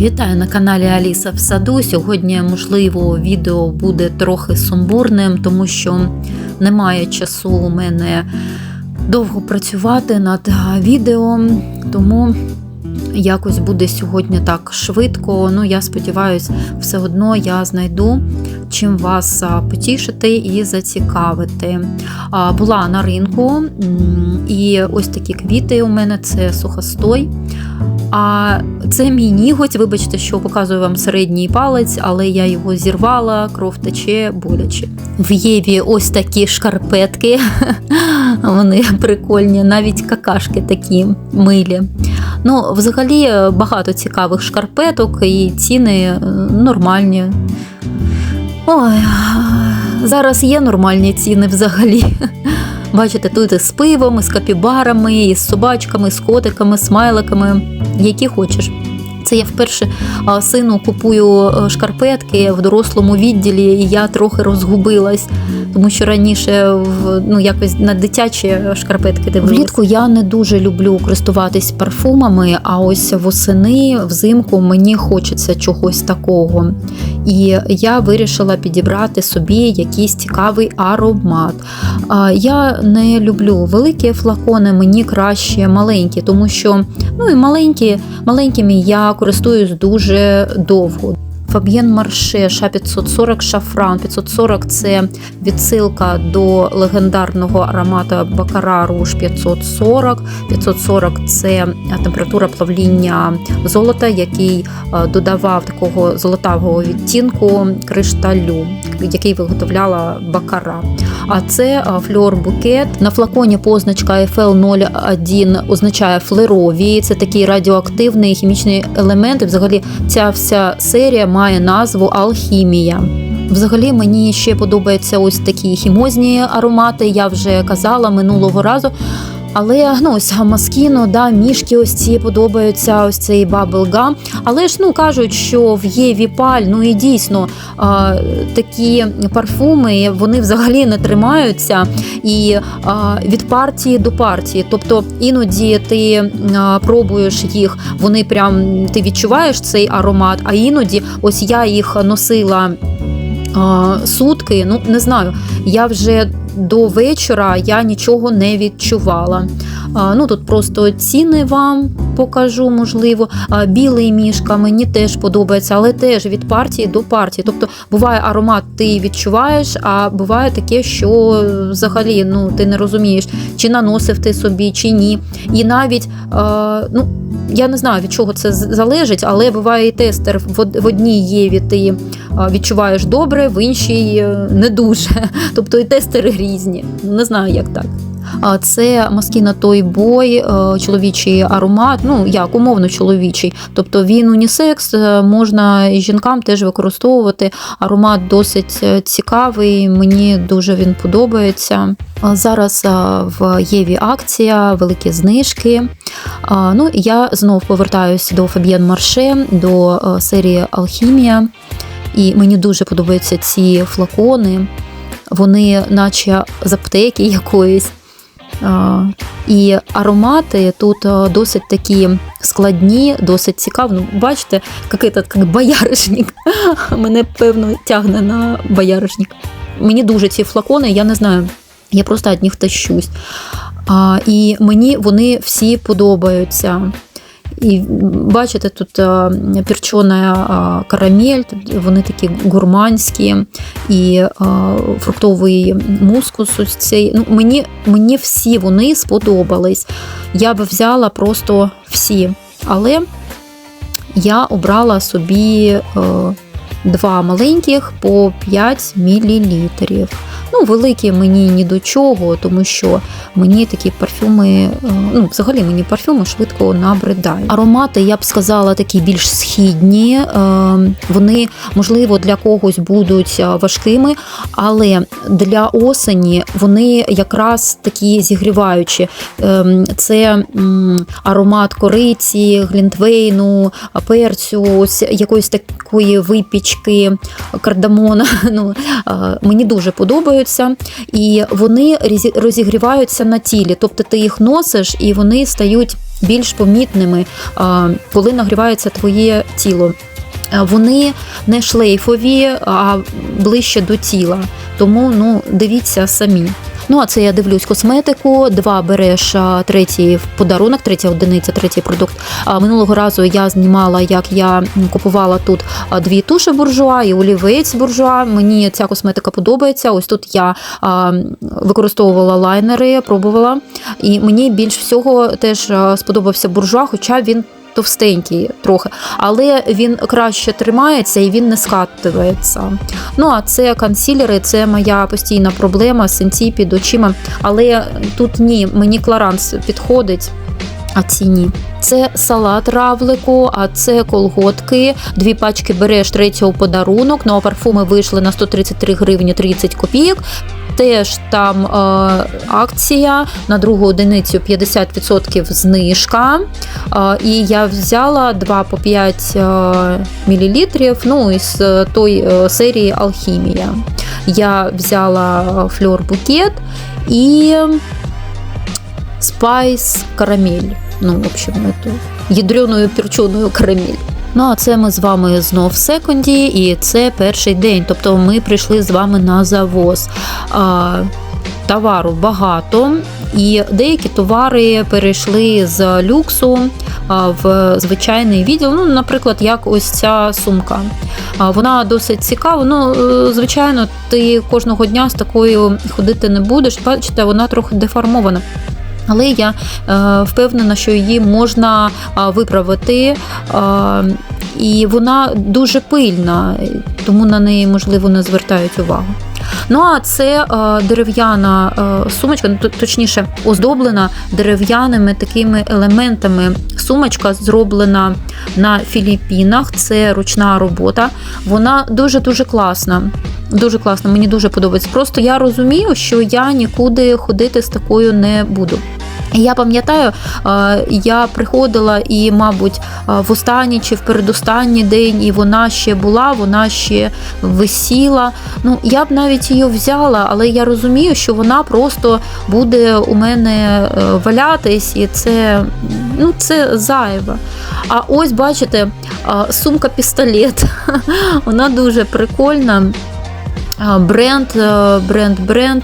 Вітаю на каналі Аліса в саду. Сьогодні, можливо, відео буде трохи сумбурним, тому що немає часу у мене довго працювати над відео, тому якось буде сьогодні так швидко. Ну, я сподіваюся, все одно я знайду чим вас потішити і зацікавити. Була на ринку, і ось такі квіти у мене це сухостой. А це мій ніготь. Вибачте, що показую вам середній палець, але я його зірвала, кров тече боляче. В Єві ось такі шкарпетки. Вони прикольні, навіть какашки такі милі. Ну, взагалі багато цікавих шкарпеток і ціни е, нормальні. Ой, зараз є нормальні ціни взагалі. Бачите, тут з пивом, з капібарами, з собачками, з котиками, смайликами, які хочеш. Це я вперше сину купую е, шкарпетки в дорослому відділі, і я трохи розгубилась, тому що раніше в, ну, якось на дитячі шкарпетки дивилась. Влітку я не дуже люблю користуватись парфумами, а ось восени, взимку мені хочеться чогось такого. І я вирішила підібрати собі якийсь цікавий аромат. Я не люблю великі флакони, мені краще маленькі, тому що ну і маленькі, маленькими я користуюсь дуже довго. Фаб'єн Марше Ша 540 Шафран. 540 це відсилка до легендарного аромата Бакара Руж 540. 540 це температура плавління золота, який е, додавав такого золотавого відтінку кришталю, який виготовляла Бакара. А це е, фльор букет. На флаконі позначка FL01 означає флерові. Це такий радіоактивний хімічний елемент. І взагалі ця вся серія має назву Алхімія. Взагалі мені ще подобаються ось такі хімозні аромати. Я вже казала минулого разу. Але ну ось маскіно, да, мішки ось ці подобаються, ось цей баблгам. Але ж ну кажуть, що в Єві паль, ну і дійсно а, такі парфуми вони взагалі не тримаються і а, від партії до партії. Тобто іноді ти а, пробуєш їх, вони прям ти відчуваєш цей аромат, а іноді ось я їх носила. Сутки, ну не знаю, я вже до вечора я нічого не відчувала. Ну тут просто ціни вам покажу, можливо. Білий мішка мені теж подобається, але теж від партії до партії. Тобто буває аромат, ти відчуваєш, а буває таке, що взагалі ну, ти не розумієш, чи наносив ти собі, чи ні. І навіть ну. Я не знаю, від чого це залежить, але буває і тестер в одній єві ти відчуваєш добре, в іншій е, не дуже. Тобто і тестери різні. Не знаю, як так. Це Moschino Toy Boy, е, чоловічий аромат, ну як умовно чоловічий. Тобто він унісекс, е, можна і жінкам теж використовувати. Аромат досить е, цікавий, мені дуже він подобається. Зараз в Єві акція, великі знижки. Ну, я знов повертаюся до Фаб'єн Марше, до серії Алхімія. І мені дуже подобаються ці флакони. Вони, наче з аптеки якоїсь. І аромати тут досить такі складні, досить цікаві. Ну, бачите, як этот, як бояришник. Мене, певно, тягне на бояришник. Мені дуже ці флакони, я не знаю. Я просто від них тащусь. А, і мені вони всі подобаються. І бачите, тут а, перчена а, карамель, вони такі гурманські, і а, фруктовий мускус. Ось цей. Ну, мені, мені всі вони сподобались. Я б взяла просто всі. Але я обрала собі е, два маленьких по 5 мл. Ну, великі мені ні до чого, тому що мені такі парфюми, е, ну, взагалі мені парфюми швидко набридають. Аромати, я б сказала, такі більш східні. е, Вони, можливо, для когось будуть е, важкими, але для осені вони якраз такі зігріваючі. Ем, Це аромат кориці, глінтвейну, перцю, ось якоїсь такої випічки, кардамона. Ну, мені дуже подобаються. Розігріваються, і вони розігріваються на тілі. Тобто ти їх носиш і вони стають більш помітними, коли нагрівається твоє тіло. Е, Вони не шлейфові, а ближче до тіла. Тому ну, дивіться самі. Ну, а це я дивлюсь косметику. Два береш, третій в подарунок, третя одиниця, третій продукт. А минулого разу я знімала, як я купувала тут дві туші буржуа і олівець буржуа. Мені ця косметика подобається. Ось тут я використовувала лайнери, пробувала. І мені більш всього теж сподобався буржуа, хоча він. Товстенький трохи, але він краще тримається і він не скатується. Ну а це консілери, це моя постійна проблема, синці під очима. Але тут ні, мені кларанс підходить. А ці ні. Це салат равлику, а це колготки. Дві пачки береш третього подарунок. Ну а парфуми вийшли на 133 гривні 30 копійок. Теж там е, акція на другу одиницю 50% знижка. Е, і я взяла 2 по 5 е, мл, ну із е, той е, серії Алхімія. Я взяла фльор букет і спайс карамель. Ну, в общем, эту ядреную перченую карамель. Ну, а це ми з вами знов в секунді, і це перший день. Тобто ми прийшли з вами на завоз. А, товару багато, і деякі товари перейшли з люксу в звичайний відділ. Ну, наприклад, як ось ця сумка. Вона досить цікава. Ну, е, звичайно, ти кожного дня з такою ходити не будеш. Бачите, вона трохи деформована. Але я е, впевнена, що її можна виправити, і вона дуже пильна, тому на неї можливо не звертають увагу. Ну а це е, дерев'яна е, сумочка, ну, точніше, оздоблена дерев'яними такими елементами. Сумочка зроблена на Філіппінах. Це ручна робота. Вона дуже дуже класна. Дуже класна, мені дуже подобається. Просто я розумію, що я нікуди ходити з такою не буду. Я пам'ятаю, е, я приходила і, мабуть, е, в останній чи в передостанній день, і вона ще була, вона ще висіла. Ну, я б навіть її взяла, але я розумію, що вона просто буде у мене е, валятись, і це, ну, це зайве. А ось, бачите, е, сумка-пістолет. Вона дуже прикольна. Бренд, е, бренд, бренд.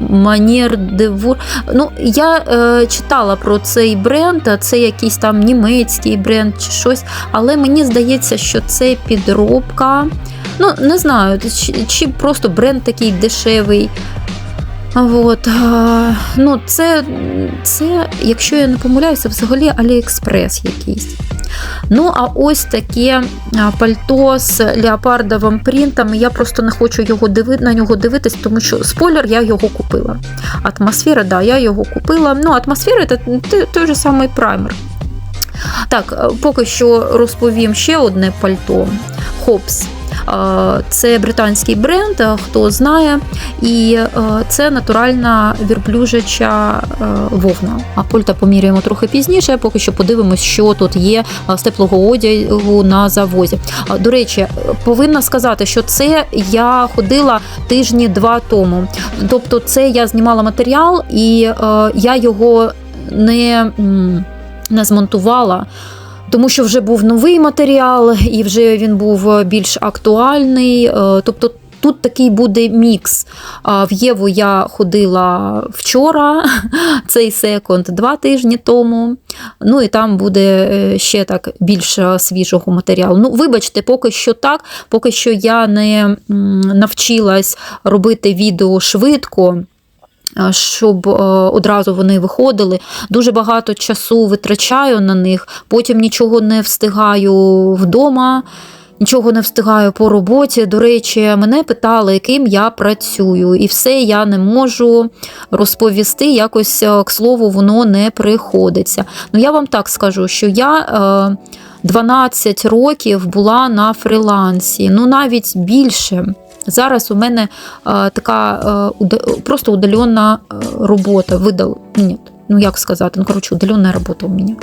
Манір Девур. Ну, я е, читала про цей бренд, а це якийсь там німецький бренд чи щось, але мені здається, що це підробка. Ну, не знаю, чи, чи просто бренд такий дешевий. От, а, ну, це, це, якщо я не помиляюся, взагалі Аліекспрес якийсь. Ну, а ось таке пальто з леопардовим принтом. Я просто не хочу його диви, на нього дивитись, тому що спойлер, я його купила. Атмосфера, да, я його купила. Ну, атмосфера це той, же самий праймер. Так, поки що розповім ще одне пальто. Хопс. Це британський бренд, хто знає, і це натуральна вірблюжача вовна. А польта поміряємо трохи пізніше, поки що подивимось, що тут є з теплого одягу на завозі. До речі, повинна сказати, що це я ходила тижні два тому. Тобто, це я знімала матеріал, і я його не, не змонтувала тому що вже був новий матеріал, і вже він був більш актуальний. Е, Тобто тут такий буде мікс. В Єву я ходила вчора, цей секонд два тижні тому. Ну і там буде е, ще так більш свіжого матеріалу. Ну, вибачте, поки що так, поки що я не навчилась робити відео швидко. Щоб е, одразу вони виходили. Дуже багато часу витрачаю на них, потім нічого не встигаю вдома, нічого не встигаю по роботі. До речі, мене питали, яким я працюю, і все я не можу розповісти. Якось, е, к слову, воно не приходиться. Ну, я вам так скажу, що я 12 років була на фрілансі, ну навіть більше. Зараз у мене е, така е, просто удалена е, робота. Видал... Ні, ну як сказати, ну коротше, удалена робота у мене.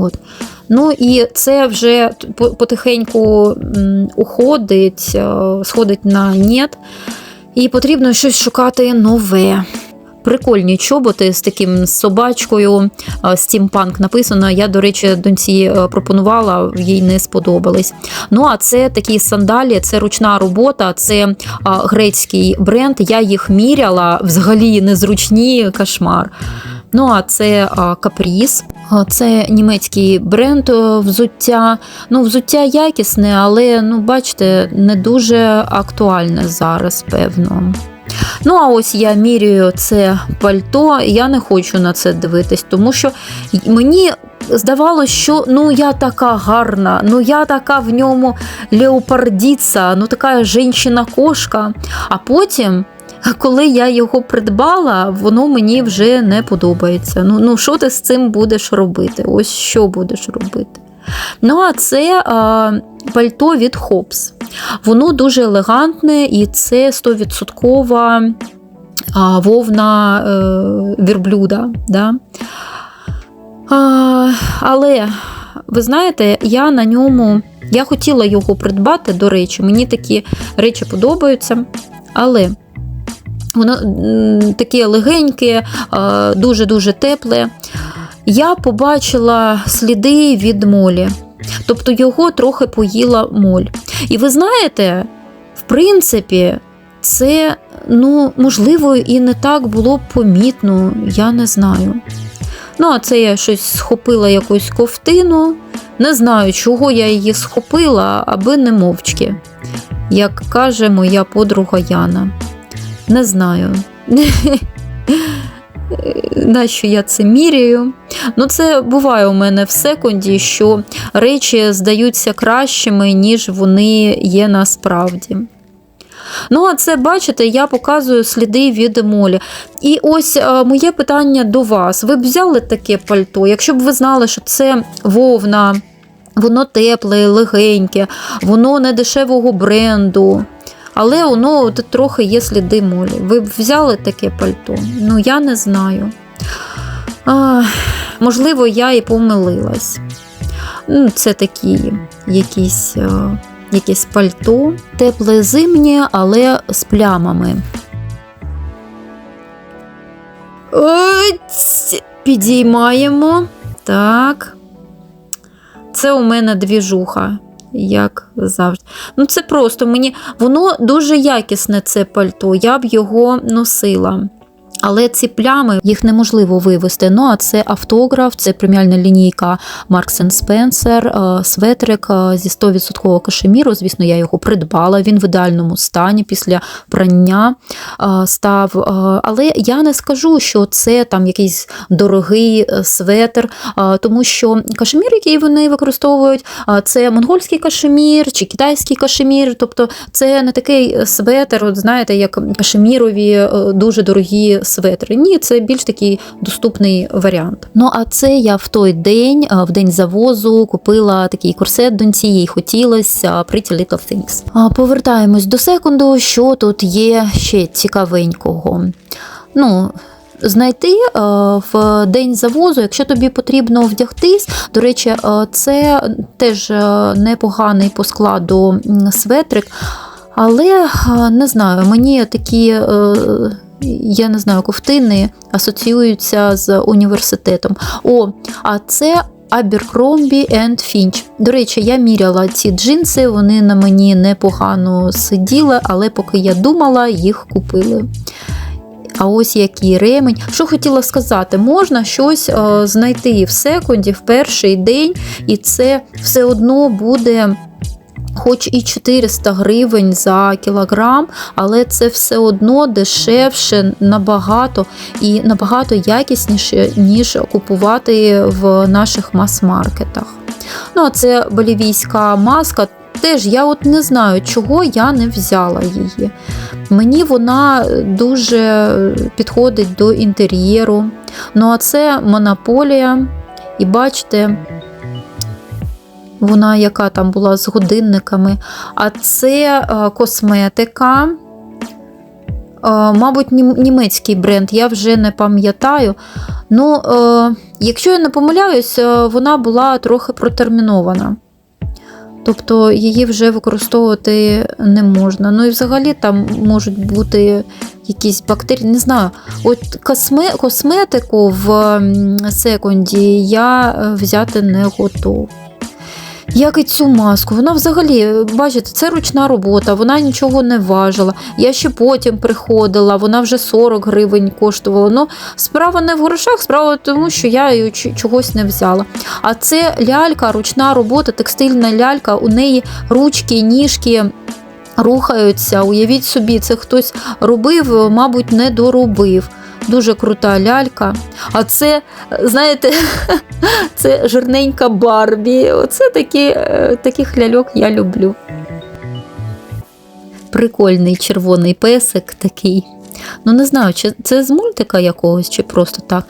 От. Ну і це вже потихеньку уходить, сходить на нет. І потрібно щось шукати нове. Прикольні чоботи з таким собачкою, е, стімпанк написано. Я, до речі, доньці е, пропонувала, їй не сподобались. Ну, а це такі сандалі, це ручна робота, це грецький бренд. Я їх міряла, взагалі незручні кошмар. Ну, а це капріз. Це німецький бренд е, взуття. Ну, взуття якісне, але ну, бачите, не дуже актуальне зараз, певно. Ну, а ось я міряю це пальто, я не хочу на це дивитись, тому що мені здавалося, що ну я така гарна, ну я така в ньому леопардіца, ну така жінка-кошка. А потім. Коли я його придбала, воно мені вже не подобається. Ну, ну що ти з цим будеш робити? Ось що будеш робити. Ну, а це а, пальто від Хопс. Воно дуже елегантне і це 100% а, вовна е, вірблюда. Да? А, але, ви знаєте, я на ньому я хотіла його придбати, до речі, мені такі речі подобаються. Але воно таке легеньке, дуже-дуже тепле. Я побачила сліди від молі. Тобто його трохи поїла моль. І ви знаєте, в принципі, це, ну, можливо, і не так було б помітно, я не знаю. Ну, а це я щось схопила якусь ковтину. Не знаю, чого я її схопила, аби не мовчки, як каже моя подруга Яна. Не знаю. Нащо я це міряю? Ну, це буває у мене в секунді, що речі здаються кращими, ніж вони є насправді. Ну, а це, бачите, я показую сліди від молі. І ось а, моє питання до вас: ви б взяли таке пальто, якщо б ви знали, що це вовна, воно тепле, легеньке, воно не дешевого бренду. Але воно от трохи є сліди молі. Ви б взяли таке пальто? Ну, я не знаю. А, Можливо, я і помилилась. Ну, Це такі якісь, а, якісь пальто, тепле зимнє, але з плямами. Підіймаємо. Так. Це у мене двіжуха як завжди. Ну, це просто мені воно дуже якісне, це пальто. Я б його носила. Але ці плями їх неможливо вивести. Ну а це автограф, це преміальна лінійка Spencer, е, светрик е, зі 100% кашеміру. Звісно, я його придбала. Він в ідеальному стані після прання е, став. Але я не скажу, що це там якийсь дорогий светр, тому що кашемір, який вони використовують, це монгольський кашемір чи китайський кашемір. Тобто це не такий светр, от знаєте, як кашемірові дуже дорогі светри. Ні, це більш такий доступний варіант. Ну а це я в той день, в день завозу, купила такий корсет доньці, їй хотілося Pretty Little Things. Повертаємось до секунду, що тут є ще цікавенького. Ну, Знайти в день завозу, якщо тобі потрібно вдягтись, до речі, це теж непоганий по складу светрик, але не знаю, мені такі я не знаю, ковтини асоціюються з університетом. О, а це Abercrombie and Finch. До речі, я міряла ці джинси, вони на мені непогано сиділи, але поки я думала, їх купили. А ось який ремень. Що хотіла сказати, можна щось е, знайти в секунді в перший день, і це все одно буде хоч і 400 гривень за кілограм, але це все одно дешевше набагато і набагато якісніше, ніж купувати в наших мас-маркетах. Ну, а це болівійська маска. Теж я от не знаю, чого я не взяла її. Мені вона дуже підходить до інтер'єру. Ну, а це монополія. І бачите, вона яка там була з годинниками. А це е, косметика. Е, мабуть, німецький бренд, я вже не пам'ятаю. Ну, е, якщо я не помиляюсь, вона була трохи протермінована. Тобто її вже використовувати не можна. Ну і взагалі там можуть бути якісь бактерії, не знаю. От косме, косметику в секунді я взяти не готова. Як і цю маску, вона взагалі, бачите, це ручна робота, вона нічого не важила. Я ще потім приходила, вона вже 40 гривень коштувала. Ну, справа не в грошах, справа в тому, що я її чогось не взяла. А це лялька, ручна робота, текстильна лялька, у неї ручки, ніжки. Рухаються, уявіть собі, це хтось робив, мабуть, не доробив. Дуже крута лялька. А це, знаєте, це жирненька Барбі. Оце такі, е, таких ляльок я люблю. Прикольний червоний песик такий. Ну, не знаю, чи це з мультика якогось, чи просто так.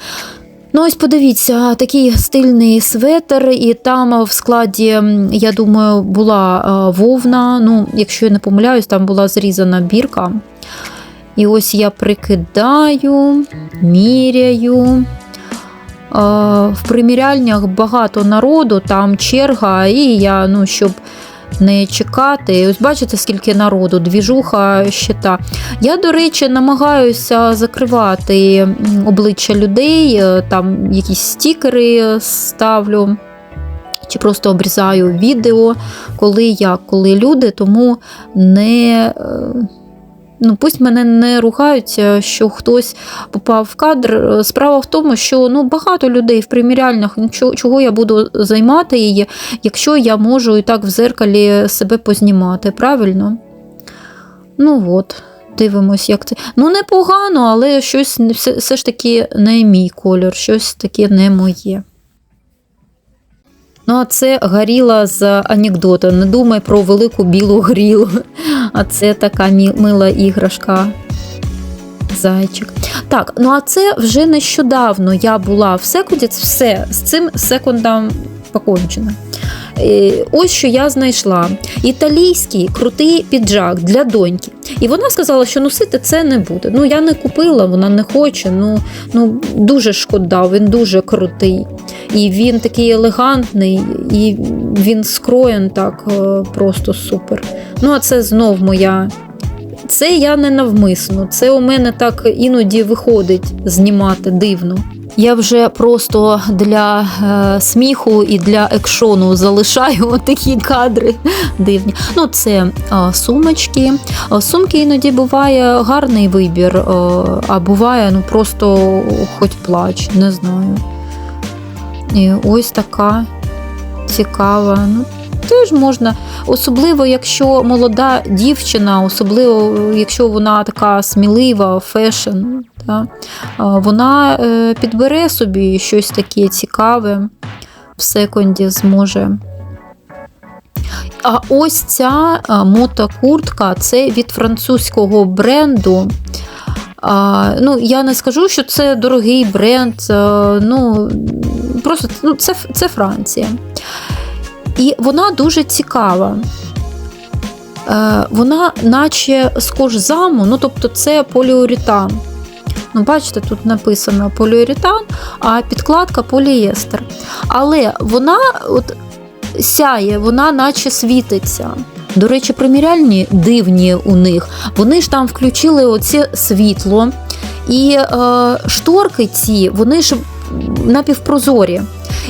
Ну, ось подивіться, такий стильний светр, і там в складі, я думаю, була е, вовна. Ну, якщо я не помиляюсь, там була зрізана бірка. І ось я прикидаю, міряю. Е, В приміряльнях багато народу, там черга, і я, ну, щоб не чекати. Ось бачите, скільки народу, двіжуха щита. Я, до речі, намагаюся закривати обличчя людей, е, там якісь стікери ставлю. Чи просто обрізаю відео, коли як, коли люди, тому не. Е, Ну, пусть мене не ругаються, що хтось попав в кадр. Справа в тому, що ну, багато людей в приміряльнях, ну, чого, чого я буду займати її, якщо я можу і так в зеркалі себе познімати, правильно? Ну от, дивимось, як це. Ну, непогано, але щось все, все ж таки не мій колір, щось таке не моє. Ну, а це горіла з анекдота. Не думай про велику білу грілу. А це така мила іграшка. Зайчик. Так, ну а це вже нещодавно я була в секунді. Все, з цим секундом покончено. Е, Ось що я знайшла: італійський крутий піджак для доньки. І вона сказала, що носити це не буде. Ну, я не купила, вона не хоче. Ну, ну дуже шкода, він дуже крутий. І він такий елегантний, і він скроєн так е, просто супер. Ну, а це знов моя. Це я не навмисно. Це у мене так іноді виходить знімати дивно. Я вже просто для е, сміху і для екшону залишаю такі кадри дивні. Ну, це е, сумочки. Е, Сумки іноді буває гарний вибір, е, а буває ну просто хоч плач, не знаю. І ось така цікава. Ну, теж можна, особливо, якщо молода дівчина, особливо, якщо вона така смілива, фешн, та, вона е, підбере собі щось таке цікаве в секунді зможе. А ось ця мотокуртка це від французького бренду. А, ну, я не скажу, що це дорогий бренд. а, ну, просто ну, це, це Франція. І вона дуже цікава. Е, вона, наче з кожзаму, ну тобто це поліуретан. Ну, бачите, тут написано поліуретан, а підкладка полієстер. Але вона от сяє, вона наче світиться. До речі, приміряльні дивні у них. Вони ж там включили оце світло, і е, шторки ці, вони ж напівпрозорі.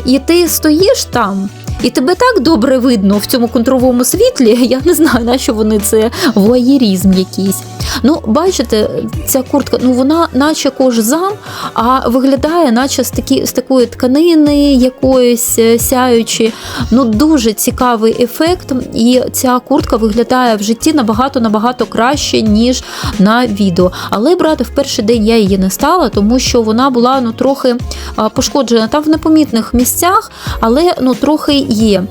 І ти стоїш там, і тебе так добре видно в цьому контровому світлі. Я не знаю, на що вони це воєрізм якийсь. Ну, бачите, ця куртка, ну вона наче кожзам, а виглядає, наче з, такі, з такої тканини якоїсь е, сяючі. Ну, дуже цікавий ефект. І ця куртка виглядає в житті набагато-набагато краще, ніж на відео. Але брати в перший день я її не стала, тому що вона була ну, трохи пошкоджена там в непомітних місцях, але ну, трохи є.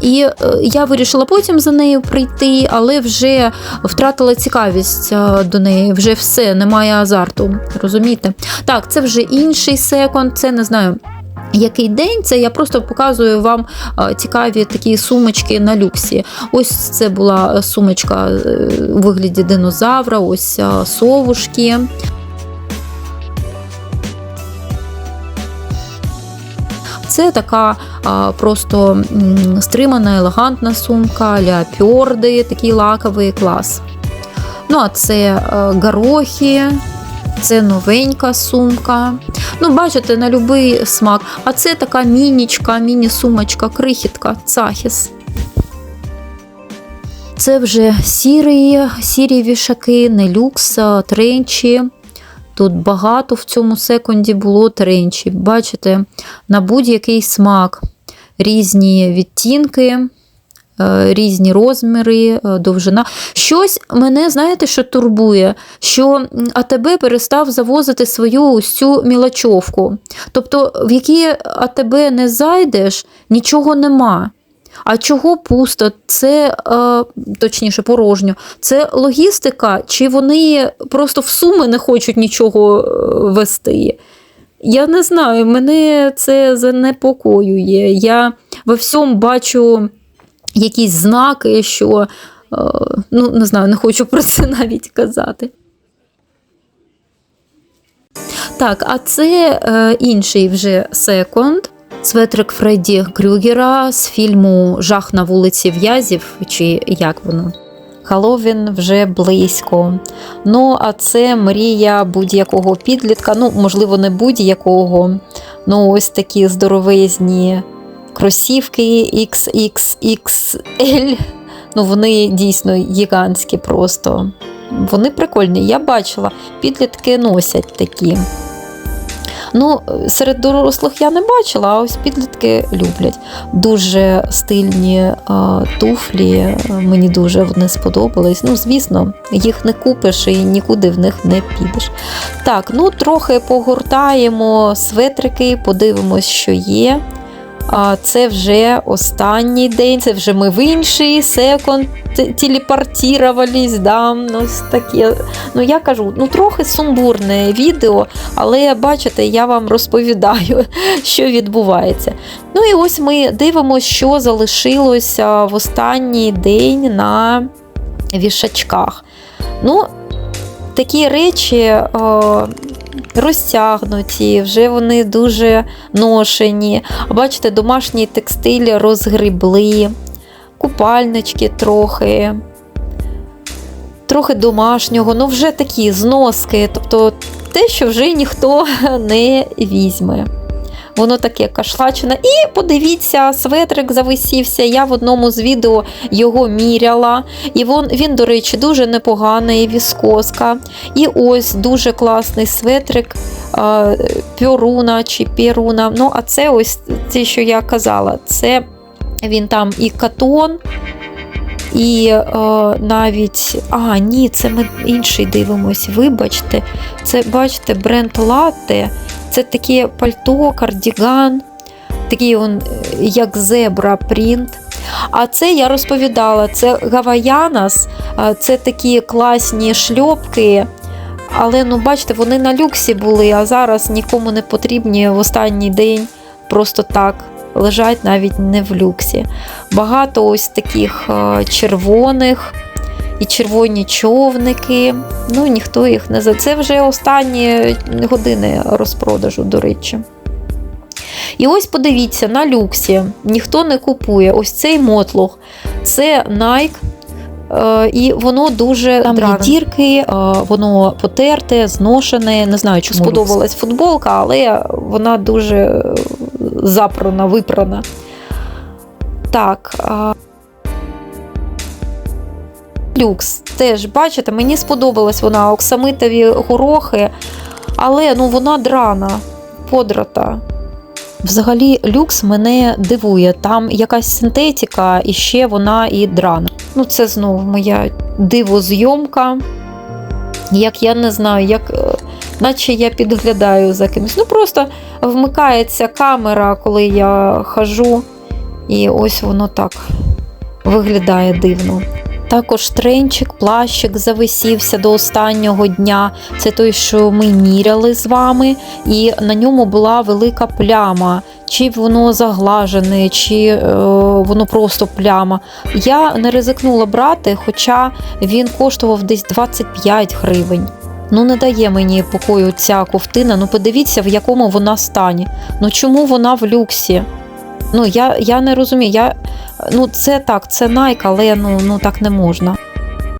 І е, я вирішила потім за нею прийти, але вже втратила цікавість е, до неї. Вже все, немає азарту. Розумієте? Так, це вже інший секонд, це не знаю. Який день це я просто показую вам е, цікаві такі сумочки на люксі. Ось це була сумочка у вигляді динозавра, ось совушки. Це така а, просто стримана, елегантна сумка, ля пьорди, такий лаковий клас. Ну, а це е, горохи, це новенька сумка. Ну, бачите, на будь-який смак. А це така мінічка, міні-сумочка, крихітка, цахіс. Це вже сірі, сірі вішаки, не люкс, тренчі. Тут багато в цьому секунді було тренчі. Бачите, на будь-який смак різні відтінки, е, різні розміри, е, довжина. Щось мене, знаєте, що турбує, що АТБ перестав завозити свою ось цю мілочовку. Тобто, в які АТБ не зайдеш, нічого нема. А чого пусто? Це е, точніше порожньо. Це логістика, чи вони просто в суми не хочуть нічого е, вести? Я не знаю, мене це занепокоює. Я во всьому бачу якісь знаки, що е, ну не знаю, не хочу про це навіть казати. Так, а це е, інший вже секонд. Светрик Фредді Крюгера з фільму Жах на вулиці В'язів, чи як воно? Халовін вже близько. Ну, а це мрія будь-якого підлітка. Ну, можливо, не будь-якого. Ну, ось такі здоровезні кросівки XXXL. Ну, вони дійсно гігантські просто. Вони прикольні. Я бачила, підлітки носять такі. Ну, серед дорослих я не бачила, а ось підлітки люблять. Дуже стильні а, туфлі, мені дуже вони сподобались. Ну, звісно, їх не купиш і нікуди в них не підеш. Так, ну трохи погортаємо светрики, подивимось, що є. Це вже останній день, це вже ми в інший секунд телепортувались, да, ось таке. Ну, я кажу, ну трохи сумбурне відео, але бачите, я вам розповідаю, що відбувається. Ну і ось ми дивимося, що залишилося в останній день на вішачках. Ну, такі речі. О, розтягнуті, вже вони дуже ношені. Бачите, домашній текстиль розгрібли, купальнички трохи, трохи домашнього, ну вже такі зноски, тобто те, що вже ніхто не візьме. Воно таке кашлачене. І подивіться, светрик зависівся. Я в одному з відео його міряла. І він, він, до речі, дуже непоганий, віскоска. І ось дуже класний светрик пюруна чи піруна. Ну, а це ось те, що я казала, це він там і катон. І е, навіть, а, ні, це ми інший дивимось. Вибачте, це, бачите, бренд Latte. Це таке пальто, кардіган, такий он, як зебра принт. А це я розповідала: це Гаваянас, це такі класні шльопки. Але ну, бачите, вони на люксі були, а зараз нікому не потрібні в останній день просто так лежать навіть не в люксі. Багато ось таких червоних і червоні човники. Ну, ніхто їх не за це вже останні години розпродажу, до речі. І ось подивіться, на люксі ніхто не купує ось цей мотлух. Це Nike. Е, і воно дуже там є дірки, е, воно потерте, зношене. Не знаю, чи сподобалась футболка, але вона дуже запрана, випрана. Так. люкс. Теж, бачите, мені сподобалась вона оксамитові горохи, але ну, вона драна, подрата. Взагалі, люкс мене дивує. Там якась синтетика, і ще вона і драна. Ну, це знову моя дивозйомка. Як я не знаю, як. Наче я підглядаю за кимось. Ну, просто вмикається камера, коли я хожу, і ось воно так виглядає дивно. Також тренчик, плащик зависівся до останнього дня. Це той, що ми міряли з вами, і на ньому була велика пляма. Чи воно заглажене, чи е, воно просто пляма. Я не ризикнула брати, хоча він коштував десь 25 гривень. Ну, не дає мені покою ця ковтина. Ну, подивіться, в якому вона стані. Ну чому вона в люксі? Ну, я, я не розумію. Я, ну, це так, це Nike, але ну, ну так не можна.